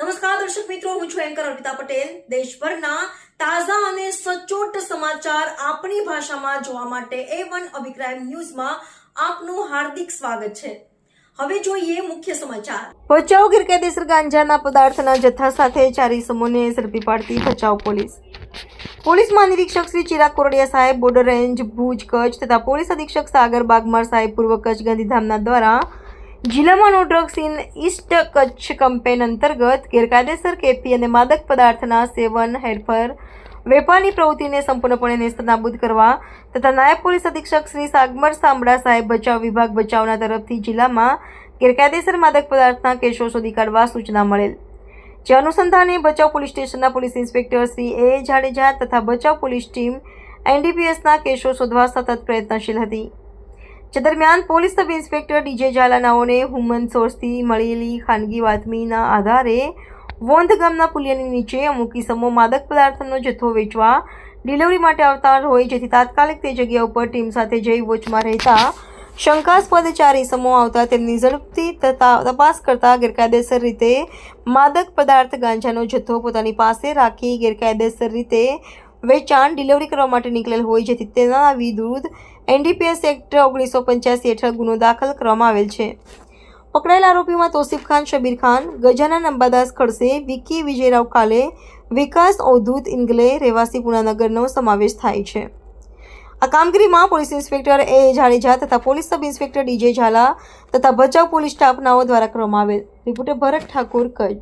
નમસ્કાર, દર્શક મિત્રો, હું છું એન્કર અર્પિતા પટેલ. દેશભરના તાજા અને સચોટ સમાચાર આપણી ભાષામાં જોવા માટે એ વન અભિપ્રાય ન્યૂઝમાં આપનું હાર્દિક સ્વાગત છે. હવે જોઈએ મુખ્ય સમાચાર. ભચાઉ ગેરકાયદેસર ગાંજાના પદાર્થના જથ્થા સાથે ચાર ઇસમોને ઝડપી પાડતી ભચાઉ પોલીસ. પોલીસ મહાનિરીક્ષક શ્રી ચિરાગ કોરડિયા સાહેબ બોર્ડર રેન્જ ભુજ કચ્છ તથા પોલીસ અધિક્ષક સાગર બાગમાર સાહેબ પૂર્વ કચ્છ ગાંધીધામના દ્વારા જિલ્લામાં no in east Kutch campaign અંતર્ગત ગેરકાયદેસર કેફી અને માદક પદાર્થના સેવન હેરફર વેપારની પ્રવૃત્તિને સંપૂર્ણપણે નેસ્તનાબૂદ કરવા તથા નાયબ પોલીસ અધિક્ષક શ્રી સાગમર સાંબડા સાહેબ બચાવ વિભાગ બચાવના તરફથી જિલ્લામાં ગેરકાયદેસર માદક પદાર્થના કેસો શોધી કાઢવા સૂચના મળેલ. જે અનુસંધાને બચાવ પોલીસ સ્ટેશનના police inspector Shri A Jadeja તથા બચાવ પોલીસ ટીમ એનડીપીએસના કેસો શોધવા સતત પ્રયત્નશીલ હતી. જે દરમિયાન police sub inspector D J ઝાલાનાઓને human સોર્સથી મળેલી ખાનગી બાતમીના આધારે વોંધ ગામના પુલિયાની નીચે અમુક કિસમો માદક પદાર્થનો જથ્થો વેચવા ડિલિવરી માટે આવતા હોય, જેથી તાત્કાલિક તે જગ્યા ઉપર ટીમ સાથે જઈ વોચમાં રહેતા શંકાસ્પદ ચાર ઇસમો આવતા તેમની ઝડપથી તપાસ કરતા ગેરકાયદેસર રીતે માદક પદાર્થ ગાંજાનો જથ્થો પોતાની પાસે રાખી ગેરકાયદેસર રીતે વેચાણ ડિલિવરી કરવા માટે નીકળેલ હોય જેથી તેના વિરુદ્ધ એનડીપીએસ એક્ટ ઓગણીસો પંચ્યાસી હેઠળ ગુનો દાખલ કરવામાં આવેલ છે. પકડાયેલ આરોપીમાં તોસીફ ખાન, શબીર ખાન, ગજાનન અંબાદાસ ખડસે વિકી વિજયરાવ કાલે, વિકાસ અવધૂત ઇંગલે, રહેવાસી પુનાનગરનો સમાવેશ થાય છે. આ કામગીરીમાં પોલીસ ઇન્સ્પેક્ટર એ જાડેજા તથા police sub inspector D J Jhala તથા ભચાઉ પોલીસ સ્ટાફનાઓ દ્વારા કરવામાં આવેલ. રિપોર્ટર ભરત ઠાકોર કચ્છ.